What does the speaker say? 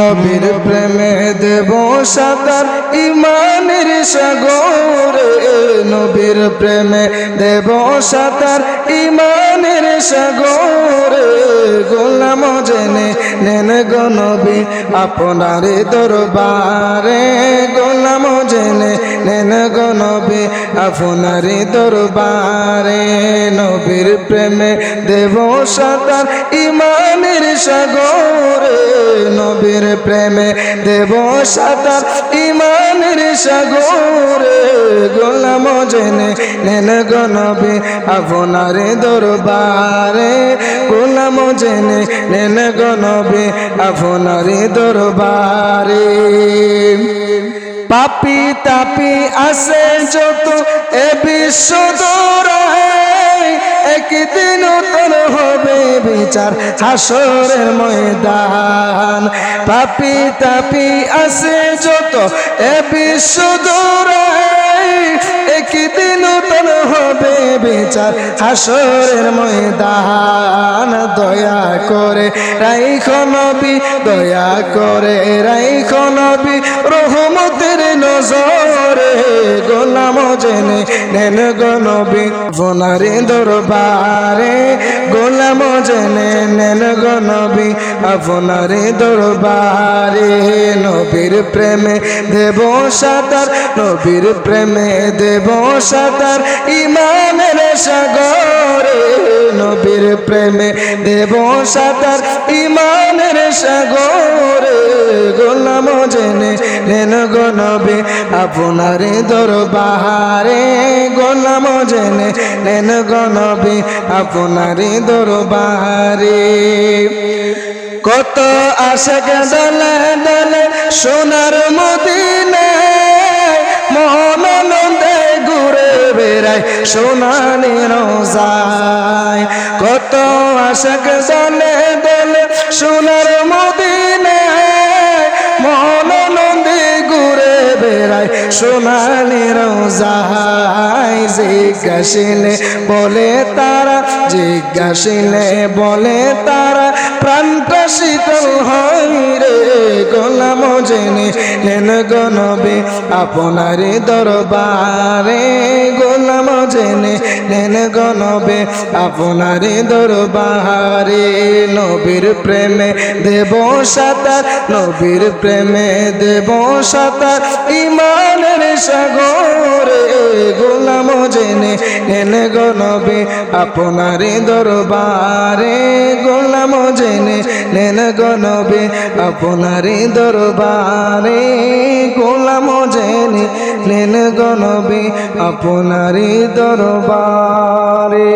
নবীর প্রেমে দেব সাতার, ইমানের সাগরে নবীর প্রেমে দেব সাতার, ইমানের সাগরে গোলাম জেনে নেন গো নবী, আপনার দরবারে গোলাম জেনে নেন গো নবী, আপনার দরবারে নবীর প্রেমে দেব সাতার, ইমানের সাগরে নবীর প্রেমে দেব সাতার ইমানের সাগরে। গোলাম জেনে নেন গো নবী আপনার দরবারে। গোলাম জেনে নেন গো নবী আপনার দরবারে। পাপি তাপি আসে যত এ বিশ্ব দৌড়ায় বিচার হাসরের ময়দান। পাপি তাপি আসে যত, এ বিশ্ব একদিন তোর হবে বিচার, হাসরের ময়দান। দয়া করে রাইখ নবী, দয়া করে রাইখ নবী, রহমতের নজরে গোলাম জেনে নেন গো নবী ফোনারে দরবারে। গোলাম জেনে নেন গো নবী আপনারে দরবারে। নবীর প্রেমে দেব সাতার, নবীর প্রেমে দেব সাতার ইমানের সাগরে। নবীর প্রেমে দেব সাতার ইমানের সাগরে। গোলাম জেনে নেন গো নবী আপনারে দরবারে গোলাম জেনে নেন গো নবী আপনারে দরবারে। কত আশাক দলে দলে সোনার মদিনায় মোহন নন্দে ঘুরে বেড়ায় সোনানি রোজায়। কত আশাক দলে দলে সোনার সোনালি রোজাহাই জিজ্ঞাসিলে বলে তারা জিজ্ঞাসিলে বলে তারা প্রাণটা শীতল নেন গনবে আপনার দরবারে গোলাম জেনে নেন গনবে আপনার দরবারে নবীর প্রেমে দেব সাতার, নবীর প্রেমে দেব সাতার। ইমানের সাগরে গোলাম জেনে নেন গনবে আপনার দরবারে গোলাম জেনে নেন গনবে আপনার দরবারে গোলাম জেনে নেন গণবী আপনারে দরবারে।